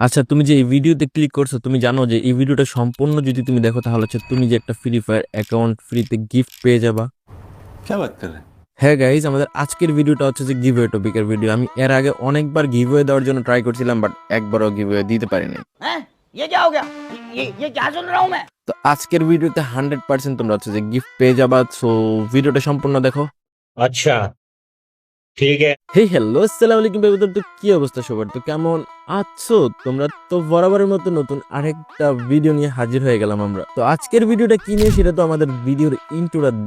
আচ্ছা তুমি যে এই ভিডিওতে ক্লিক করছ তুমি জানো যে এই ভিডিওটা সম্পূর্ণ যদি তুমি দেখো তাহলে হচ্ছে তুমি যে একটা ফ্রি ফায়ার অ্যাকাউন্ট ফ্রিতে গিফট পেয়ে যাবা। হ্যাঁ গাইজ আমাদের আজকের ভিডিওটা হচ্ছে যে গিভওয়ে টপিকের ভিডিও আমি এর আগে অনেকবার গিভওয়ে দেওয়ার জন্য ট্রাই করছিলাম বাট একবারও গিভওয়ে দিতে পারিনি। তো আজকের ভিডিওতে হান্ড্রেড পার্সেন্ট তোমরা হচ্ছে যে গিফট পেয়ে যাবা। সো ভিডিওটা সম্পূর্ণ দেখো। আচ্ছা। কেমন তোমরা তো মতো নতুন আরেকটা ভিডিও নিয়ে হাজির হয়ে গেলাম আমরা। তো আজকের সেটা তো আমাদের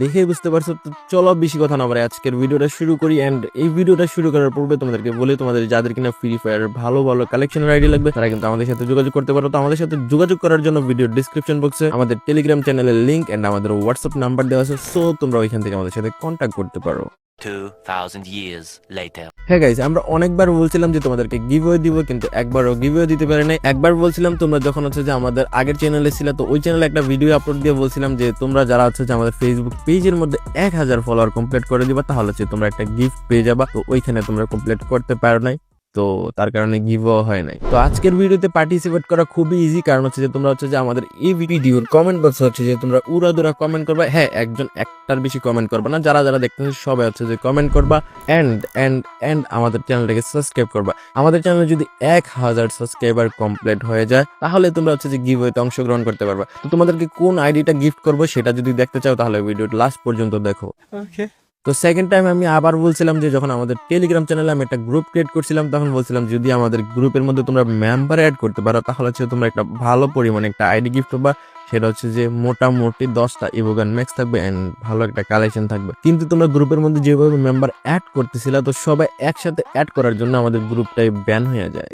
দেখে বুঝতে পারছ। তো চলো বেশি কথা না আজকের শুরু করি। এন্ড এই শুরু করার পূর্বে তোমাদেরকে বলে, তোমাদের যাদের কিনা ফ্রি ফায়ার ভালো ভালো কালেকশনের আইডি লাগবে, তারা কিন্তু আমাদের সাথে যোগাযোগ করতে পারো। তো আমাদের সাথে যোগাযোগ করার জন্য ভিডিও ডিসক্রিপশন বক্সে আমাদের টেলিগ্রাম চ্যানেলের লিঙ্ক এন্ড আমাদের হোয়াটসঅ্যাপ নাম্বার দেওয়া আছে। তোমরা ওইখান থেকে আমাদের সাথে কন্ট্যাক্ট করতে পারো। 2,000 years later. হ্যাঁ গাইজ আমরা অনেকবার বলছিলাম যে তোমাদেরকে গিভওয়ে দিব কিন্তু একবারও গিভওয়ে দিতে পারি নাই। একবার বলছিলাম তোমরা যখন হচ্ছে যে আমাদের আগের চ্যানেলে ছিল তো ওই চ্যানেলে একটা ভিডিও আপলোড দিয়ে বলছিলাম যে তোমরা যারা হচ্ছে যে আমাদের ফেসবুক পেজের মধ্যে এক হাজার ফলোয়ার কমপ্লিট করে দিবা তাহলে হচ্ছে তোমরা একটা গিফট পেয়ে যাবা। তো ওইখানে তোমরা কমপ্লিট করতে পারো নাই। তো তার কারণে গিভও হয় নাই। তো আজকের ভিডিওতে পার্টিসিপেট করা খুবই ইজি কারণ হচ্ছে যে তোমরা হচ্ছে যে আমাদের এই ভিডিওর কমেন্ট বক্স হচ্ছে যে তোমরা উড়াদুরা কমেন্ট করবা। হ্যাঁ একজন একটার বেশি কমেন্ট করবা না, যারা যারা দেখতেছে সবাই হচ্ছে যে কমেন্ট করবা এন্ড এন্ড এন্ড আমাদের চ্যানেলটাকে সাবস্ক্রাইব করবা। আমাদের চ্যানেলে যদি এক হাজার সাবস্ক্রাইবার কমপ্লিট হয়ে যায়, তাহলে তোমরা হচ্ছে যে গিভওয়েতে অংশগ্রহণ করতে পারবা। তো তোমাদেরকে কোন আইডিটা গিফট করব সেটা যদি দেখতে চাও, তাহলে ভিডিওটা লাস্ট পর্যন্ত দেখো। তো সেকেন্ড টাইম আমি আবার বলছিলাম যে যখন আমাদের টেলিগ্রাম চ্যানেলে আমি একটা গ্রুপ ক্রিয়েট করছিলাম, তখন বলছিলাম যদি আমাদের গ্রুপের মধ্যে তোমরা মেম্বার অ্যাড করতে পারো, তাহলে হচ্ছে তোমরা একটা ভালো পরিমাণে একটা আইডি গিফট পাবা। সেটা হচ্ছে যে মোটামুটি দশটা ইভোগান ম্যাক্স থাকবে অ্যান্ড ভালো একটা কালেকশন থাকবে। কিন্তু তোমরা গ্রুপের মধ্যে যেভাবে মেম্বার অ্যাড করতেছিল, তো সবাই একসাথে অ্যাড করার জন্য আমাদের গ্রুপটাই ব্যান হয়ে যায়।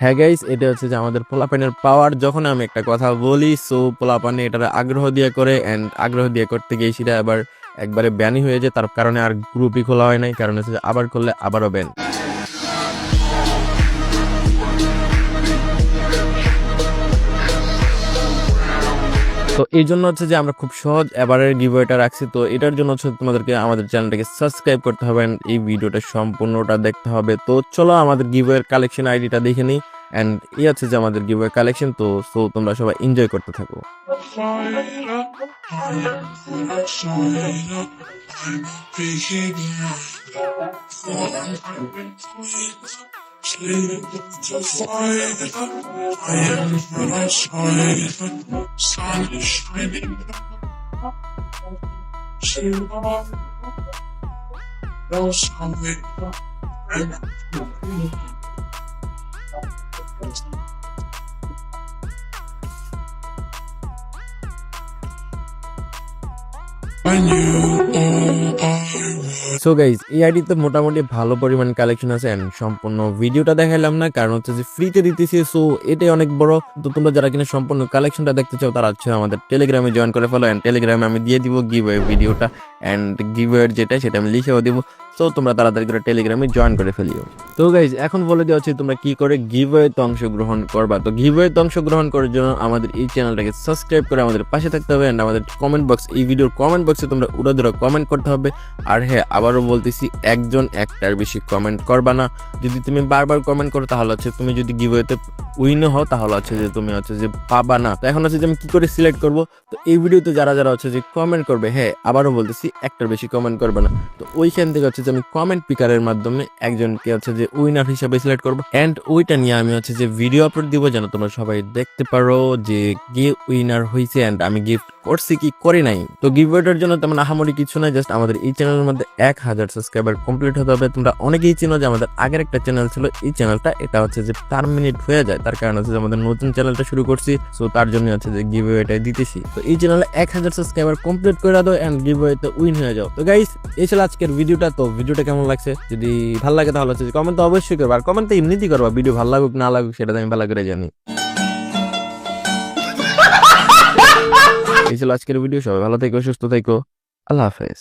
হ্যাঁ গাইস এটা হচ্ছে যে আমাদের পোলাপানের পাওয়ার যখন আমি একটা কথা বলি সো পোলাপানে এটার আগ্রহ দিয়ে করে অ্যান্ড আগ্রহ দিয়ে করতে গিয়ে সেটা আবার একবারে ব্যানই হয়ে যায়, তার কারণে আর গ্রুপই খোলা হয় নাই, কারণ হচ্ছে আবার করলে আবারও ব্যান তো এই জন্য হচ্ছে যে আমরা খুব সহজ এবারের গিভওয়েটা রাখছি, তো এটার জন্য হচ্ছে তোমাদেরকে আমাদের চ্যানেলটাকে সাবস্ক্রাইব করতে হবে এই ভিডিওটা সম্পূর্ণটা দেখতে হবে। তো চলো আমাদের গিভওয়ের কালেকশন আইডিটা দেখে নিই। অ্যান্ড এই হচ্ছে যে আমাদের গিভওয়ে কালেকশন তো সো তোমরা সবাই এনজয় করতে থাকো। when you are. So guys এই আইডিতে মোটামুটি ভালো পরিমাণ কালেকশন আছে এন্ড সম্পূর্ণ ভিডিওটা দেখাইলাম না, কারণ হচ্ছে যে ফ্রিতে দিতেছি সো এটাই অনেক বড়। তো তোমরা যারা কিনা সম্পূর্ণ কালেকশনটা দেখতে চাও, তারা হচ্ছে আমাদের টেলিগ্রামে জয়েন করে ফেলো এন্ড টেলিগ্রামে আমি দিয়ে দিব গিভ ভিডিওটা এন্ড গিভ যেটা, সেটা আমি লিখেও দিব। তো তোমরা তাড়াতাড়ি করে টেলিগ্রামে জয়েন করে ফেলিও। তো গাইজ এখন বলে দেওয়া হচ্ছে তোমরা কি করে গিভওয়েতে অংশগ্রহণ করবা। তো গিভওয়েতে অংশগ্রহণ করার জন্য আমাদের এই চ্যানেলটাকে সাবস্ক্রাইব করে আমাদের পাশে থাকতে হবে এন্ড আমাদের কমেন্ট বক্স এই ভিডিওর কমেন্ট বক্সে তোমরা উড়া ধরা কমেন্ট করতে হবে। আর হ্যাঁ আবারও বলতেছি, একজন একটার বেশি কমেন্ট করবা না। যদি তুমি বারবার কমেন্ট করো, তাহলে হচ্ছে তুমি যদি গিভওয়েতে উইনও হও, তাহলে হচ্ছে যে তুমি হচ্ছে যে পাবা না। তো এখন হচ্ছে যে আমি কি করে সিলেক্ট করব? তো এই ভিডিওতে যারা যারা হচ্ছে যে কমেন্ট করবে হ্যাঁ আবারও বলতেছি একটার বেশি কমেন্ট করবে না। তো ওইখান থেকে হচ্ছে যে আমি কমেন্ট পিকারের মাধ্যমে একজনকে হচ্ছে যে উইনার হিসাবে সিলেক্ট করব। অ্যান্ড ওইটা নিয়ে আমি হচ্ছে যে ভিডিও আপলোড দিব, যেন তোমরা সবাই দেখতে পারো যে কে উইনার হয়েছে অ্যান্ড আমি গিফট করছি কি করি নাই? তো গিভওয়েটার জন্য তেমন আহামরি কিছু নাই জাস্ট আমাদের এই চ্যানেলের মধ্যে এক হাজার সাবস্ক্রাইবার কমপ্লিট হতে হবে। তোমরা অনেকেই চিনো যে আমাদের আগের একটা চ্যানেল ছিল, এই চ্যানেলটা এটা হচ্ছে যে চার মিনিট হয়ে যায়। তার কারণ হচ্ছে যে আমাদের নতুন চ্যানেলটা শুরু করছি সো তার জন্য হচ্ছে যে গিভ এটাই দিতেছি। তো এই চ্যানেলে এক হাজার সাবস্ক্রাইবার কমপ্লিট করে দাও অ্যান্ড গিভ তে উইন হয়ে যাও। তো গাইস এই ছিল আজকের ভিডিওটা তো ভিডিওটা কেমন লাগছে? যদি ভালো লাগে তাহলে হচ্ছে কমেন্ট তো অবশ্যই করবা। আর কমেন্ট তো এমনিতেই করবা ভিডিও ভালো লাগুক, না লাগুক, সেটা আমি ভালো করে জানি। এই ছিল আজকের ভিডিও। সবাই ভালো থেকো সুস্থ থেকো। আল্লাহ হাফেজ।